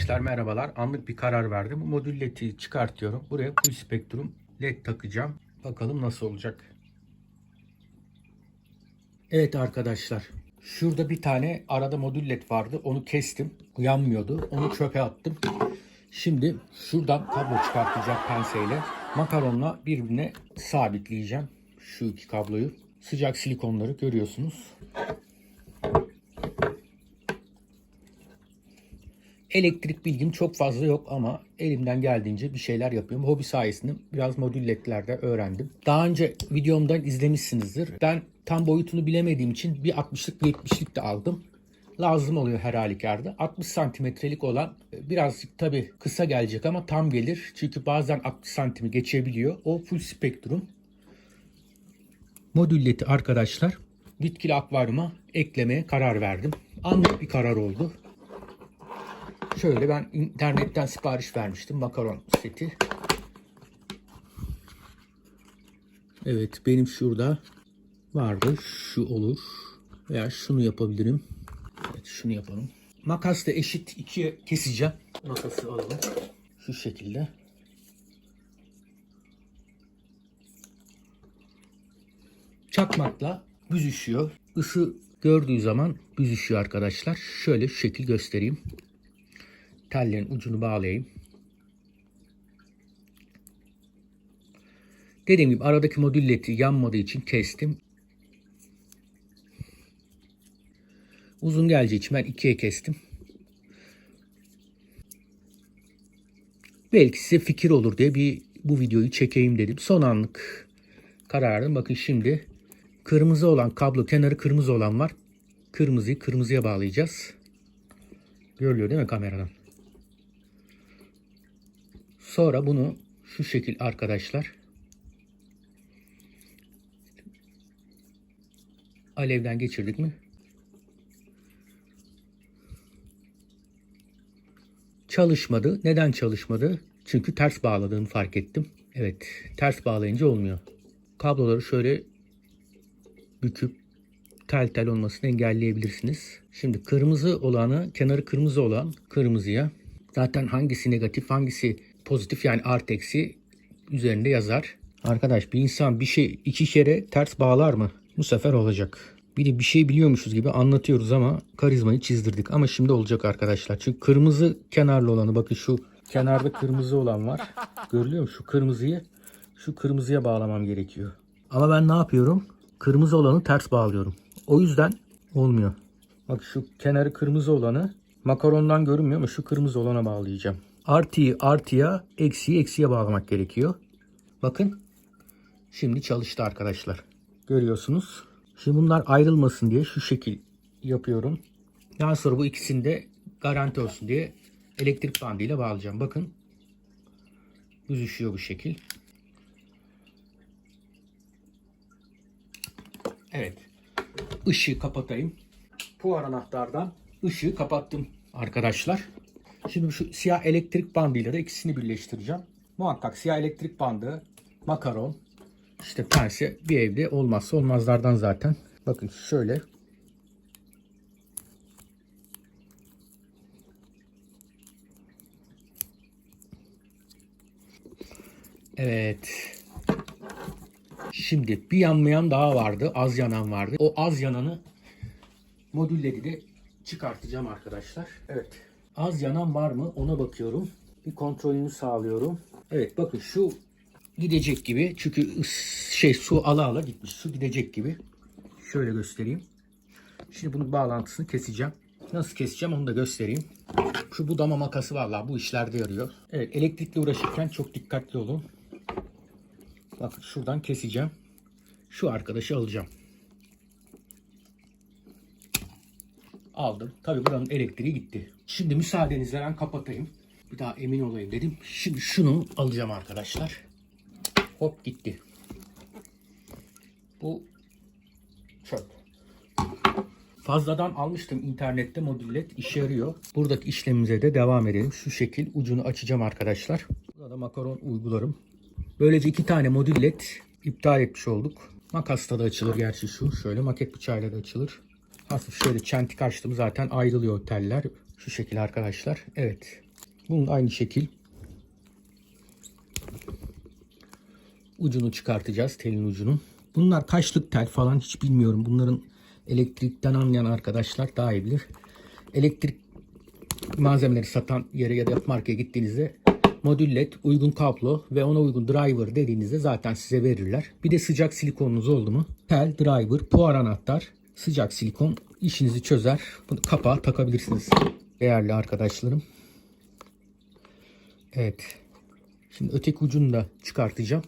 Arkadaşlar merhabalar. Anlık bir karar verdim. Modül LED'i çıkartıyorum. Buraya full spektrum LED takacağım. Bakalım nasıl olacak. Evet arkadaşlar. Şurada bir tane arada modül led vardı. Onu kestim. Yanmıyordu. Onu çöpe attım. Şimdi şuradan kablo çıkartacağım penseyle. Makaronla birbirine sabitleyeceğim. Şu iki kabloyu. Sıcak silikonları görüyorsunuz. Elektrik bilgim çok fazla yok ama elimden geldiğince bir şeyler yapıyorum. Hobi sayesinde biraz modül ledlerde öğrendim. Daha önce videomdan izlemişsinizdir. Ben tam boyutunu bilemediğim için bir 60'lık bir 70'lik de aldım. Lazım oluyor her halükarda. 60 santimetrelik olan birazcık tabi kısa gelecek ama tam gelir. Çünkü bazen 60 santimi geçebiliyor. O full spektrum. Modül ledi arkadaşlar bitkili akvaryuma eklemeye karar verdim. Anlık bir karar oldu. Şöyle ben internetten sipariş vermiştim makaron seti. Evet benim şurada vardı. Şu olur. Veya şunu yapabilirim. Evet şunu yapalım. Makasla eşit ikiye keseceğim. Makası alalım. Şu şekilde. Çakmakla büzüşüyor. Isı gördüğü zaman büzüşüyor arkadaşlar. Şöyle şu şekil göstereyim tellerin ucunu bağlayayım. Dediğim gibi aradaki modül ledi yanmadığı için kestim. Uzun geleceği için ben ikiye kestim. Belki size fikir olur diye bir bu videoyu çekeyim dedim. Son anlık kararım. Bakın şimdi kırmızı olan kablo kenarı kırmızı olan var. Kırmızıyı kırmızıya bağlayacağız. Görülüyor değil mi kameradan? Sonra bunu şu şekil arkadaşlar alevden geçirdik mi? Çalışmadı. Neden çalışmadı? Çünkü ters bağladığını fark ettim. Evet, ters bağlayınca olmuyor. Kabloları şöyle büküp tel tel olmasını engelleyebilirsiniz. Şimdi kırmızı olanı, kenarı kırmızı olan kırmızıya zaten hangisi negatif, hangisi pozitif yani artı eksi üzerinde yazar. Arkadaş bir insan bir şey iki kere ters bağlar mı? Bu sefer olacak. Bir de bir şey biliyormuşuz gibi anlatıyoruz ama karizmayı çizdirdik. Ama şimdi olacak arkadaşlar. Çünkü kırmızı kenarlı olanı bakın şu kenarda kırmızı olan var. Görülüyor mu? Şu kırmızıyı şu kırmızıya bağlamam gerekiyor. Ama ben ne yapıyorum? Kırmızı olanı ters bağlıyorum. O yüzden olmuyor. Bak şu kenarı kırmızı olanı makarondan görünmüyor ama şu kırmızı olana bağlayacağım. Artıyı artıya, eksiyi eksiye bağlamak gerekiyor. Bakın. Şimdi çalıştı arkadaşlar. Görüyorsunuz. Şimdi bunlar ayrılmasın diye şu şekil yapıyorum. Daha sonra bu ikisini de garanti olsun diye elektrik bandıyla bağlayacağım. Bakın. Büzüşüyor bu şekil. Evet. Işığı kapatayım. Puar anahtardan ışığı kapattım arkadaşlar. Şimdi şu siyah elektrik bandıyla da ikisini birleştireceğim. Muhakkak siyah elektrik bandı, makaron, işte pense bir evde olmazsa olmazlardan zaten. Bakın şöyle. Evet. Şimdi bir yanmayan daha vardı. Az yanan vardı. O az yananı modülleri de çıkartacağım arkadaşlar. Evet. Az yanan var mı ona bakıyorum. Bir kontrolünü sağlıyorum. Evet bakın şu gidecek gibi. Çünkü şey su ala ala gitmiş. Su gidecek gibi. Şöyle göstereyim. Şimdi bunun bağlantısını keseceğim. Nasıl keseceğim onu da göstereyim. Şu budama makası vallahi bu işlerde yarıyor. Evet elektrikle uğraşırken çok dikkatli olun. Bakın şuradan keseceğim. Şu arkadaşı alacağım. Aldım. Tabii buranın elektriği gitti. Şimdi müsaadenizle ben kapatayım. Bir daha emin olayım dedim. Şimdi şunu alacağım arkadaşlar. Hop gitti. Bu çöp. Fazladan almıştım internette modüllet işe yarıyor. Buradaki işlemimize de devam edelim. Şu şekil ucunu açacağım arkadaşlar. Burada makaron uygularım. Böylece iki tane modüllet iptal etmiş olduk. Makasla da açılır gerçi şu. Şöyle maket bıçağıyla da açılır. Hafif şöyle çentik açtım zaten ayrılıyor teller. Şu şekil arkadaşlar. Evet. Bunun aynı şekil. Ucunu çıkartacağız. Telin ucunu. Bunlar kaçlık tel falan hiç bilmiyorum. Bunların elektrikten anlayan arkadaşlar daha iyi bilir. Elektrik malzemeleri satan yere ya da markaya gittiğinizde modül led, uygun kablo ve ona uygun driver dediğinizde zaten size verirler. Bir de sıcak silikonunuz oldu mu? Tel, driver, puar anahtar, sıcak silikon işinizi çözer. Bunu kapağa takabilirsiniz. Değerli arkadaşlarım. Evet. Şimdi öteki ucunu da çıkartacağım.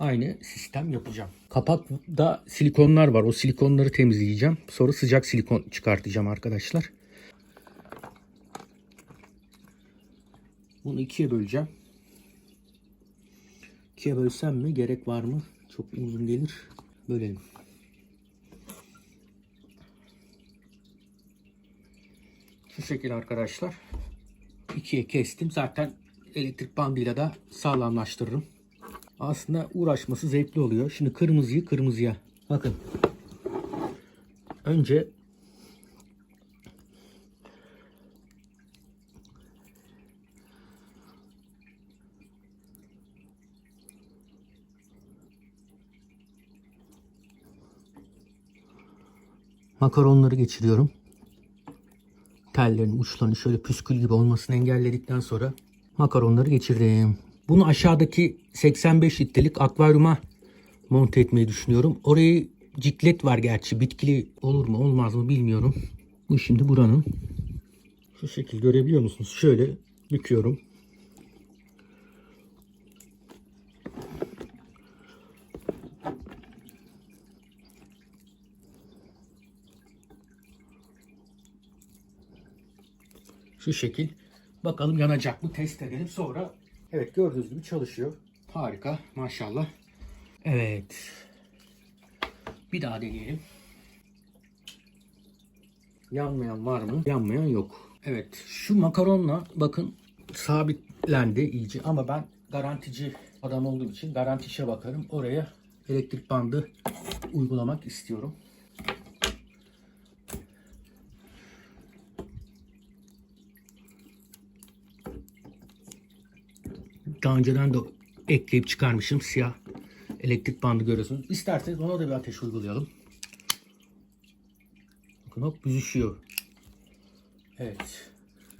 Aynı sistem yapacağım. Kapakta silikonlar var. O silikonları temizleyeceğim. Sonra sıcak silikon çıkartacağım arkadaşlar. Bunu ikiye böleceğim. İkiye bölsem mi? Gerek var mı? Çok uzun gelir. Bölelim. Şu şekil arkadaşlar. İkiye kestim. Zaten elektrik bandıyla da sağlamlaştırırım. Aslında uğraşması zevkli oluyor. Şimdi kırmızıyı kırmızıya. Bakın. Önce makaronları geçiriyorum. Tellerin uçlarını şöyle püskül gibi olmasını engelledikten sonra makaronları geçirdim. Bunu aşağıdaki 85 litrelik akvaryuma monte etmeyi düşünüyorum. Orayı ciklet var gerçi. Bitkili olur mu olmaz mı bilmiyorum. Bu şimdi buranın. Şu şekil görebiliyor musunuz? Şöyle büküyorum. Şu şekil. Bakalım yanacak mı test edelim. Sonra evet gördüğünüz gibi çalışıyor. Harika maşallah. Evet. Bir daha deneyelim. Yanmayan var mı? Yanmayan yok. Evet şu makaronla bakın sabitlendi iyice ama ben garantici adam olduğum için garantişe bakarım. Oraya elektrik bandı uygulamak istiyorum. Daha önceden de ekleyip çıkarmışım siyah elektrik bandı görüyorsunuz. İsterseniz ona da bir ateş uygulayalım. Bakın hop büzüşüyor. Evet.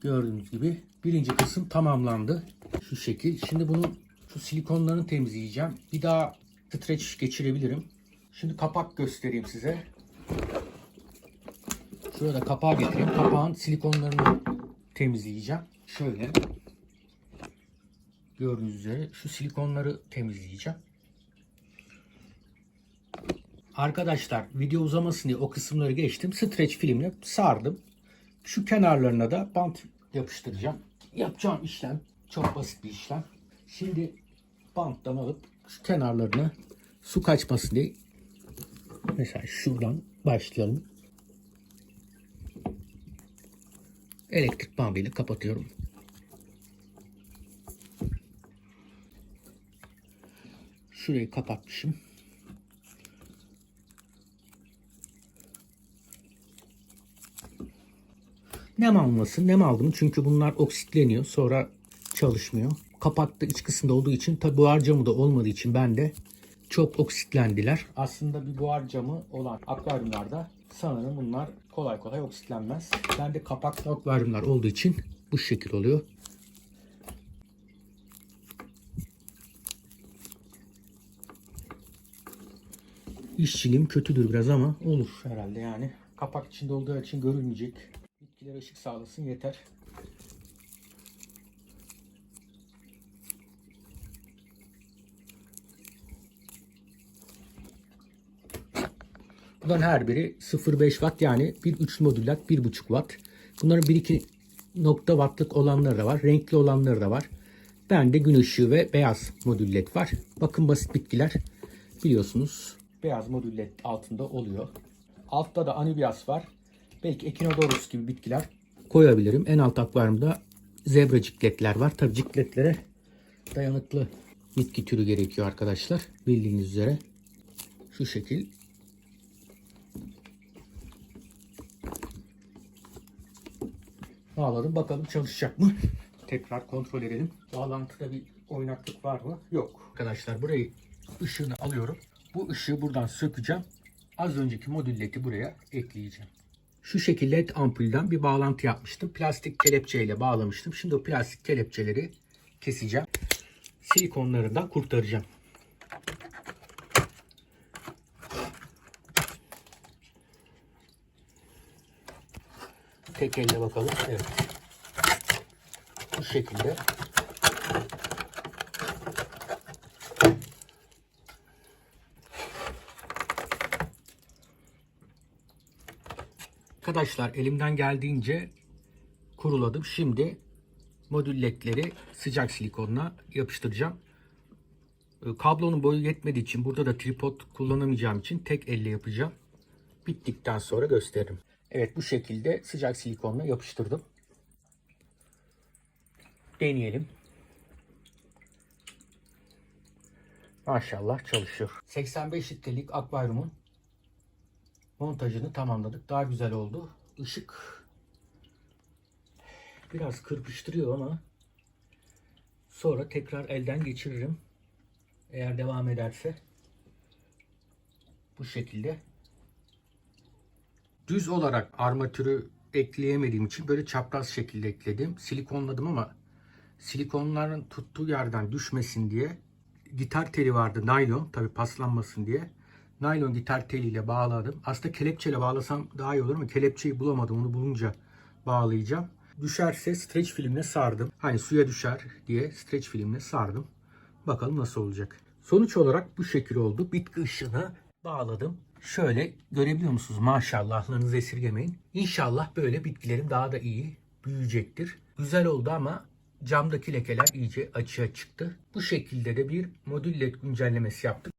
Gördüğünüz gibi birinci kısım tamamlandı. Şu şekil. Şimdi bunun şu silikonlarını temizleyeceğim. Bir daha streç geçirebilirim. Şimdi kapak göstereyim size. Şurada kapağı getireyim. Kapağın silikonlarını temizleyeceğim. Şöyle. Gördüğünüz üzere şu silikonları temizleyeceğim. Arkadaşlar video uzamasın diye o kısımları geçtim. Streç filmle sardım. Şu kenarlarına da bant yapıştıracağım. Yapacağım işlem çok basit bir işlem. Şimdi banttan alıp şu kenarlarını su kaçmasın diye mesela şuradan başlayalım. Elektrik bandıyla kapatıyorum. Şurayı kapatmışım. Nem almasın. Nem aldım çünkü bunlar oksitleniyor. Sonra çalışmıyor. Kapakta iç kısımda olduğu için tabi buhar camı da olmadığı için ben de çok oksitlendiler. Aslında bir buhar camı olan akvaryumlarda sanırım bunlar kolay kolay oksitlenmez. Ben de kapaklı akvaryumlar olduğu için bu şekil oluyor. İşçiliğim kötüdür biraz ama olur herhalde yani. Kapak içinde olduğu için görülmeyecek. Bitkilere ışık sağlasın yeter. Bunların her biri 0.5 watt yani bir üçlü modüller 1.5 watt. Bunların 1-2 nokta wattlık olanları da var. Renkli olanları da var. Bende gün ışığı ve beyaz modül led var. Bakın basit bitkiler biliyorsunuz beyaz modül led altında oluyor. Altta da anubias var. Belki echinodorus gibi bitkiler koyabilirim. En alt akvaryumda zebra cikletler var. Tabi cikletlere dayanıklı bitki türü gerekiyor arkadaşlar. Bildiğiniz üzere. Şu şekil. Bağladım. Bakalım çalışacak mı? Tekrar kontrol edelim. Bağlantıda bir oynaklık var mı? Yok. Arkadaşlar burayı ışığını alıyorum. Bu ışığı buradan sökeceğim. Az önceki modül ledi buraya ekleyeceğim. Şu şekilde led ampulden bir bağlantı yapmıştım. Plastik kelepçeyle bağlamıştım. Şimdi o plastik kelepçeleri keseceğim. Silikonlarından kurtaracağım. Tek elle bakalım. Evet. Bu şekilde. Arkadaşlar elimden geldiğince kuruladım. Şimdi modül ledleri sıcak silikonla yapıştıracağım. Ee, Kablonun boyu yetmediği için burada da tripod kullanamayacağım için tek elle yapacağım. Bittikten sonra gösteririm. Evet bu şekilde sıcak silikonla yapıştırdım. Deneyelim. Maşallah çalışıyor. 85 litrelik akvaryumun montajını tamamladık. Daha güzel oldu. Işık biraz kırpıştırıyor ama sonra tekrar elden geçiririm. Eğer devam ederse bu şekilde düz olarak armatürü ekleyemediğim için böyle çapraz şekilde ekledim. Silikonladım ama silikonların tuttuğu yerden düşmesin diye gitar teli vardı naylon tabi paslanmasın diye. Naylon gitar teliyle bağladım. Aslında kelepçeyle bağlasam daha iyi olur ama kelepçeyi bulamadım. Onu bulunca bağlayacağım. Düşerse streç filmle sardım. Hani suya düşer diye streç filmle sardım. Bakalım nasıl olacak. Sonuç olarak bu şekil oldu. Bitki ışığını bağladım. Şöyle görebiliyor musunuz? Maşallahlarınızı esirgemeyin. İnşallah böyle bitkilerim daha da iyi büyüyecektir. Güzel oldu ama camdaki lekeler iyice açığa çıktı. Bu şekilde de bir modül led güncellemesi yaptık.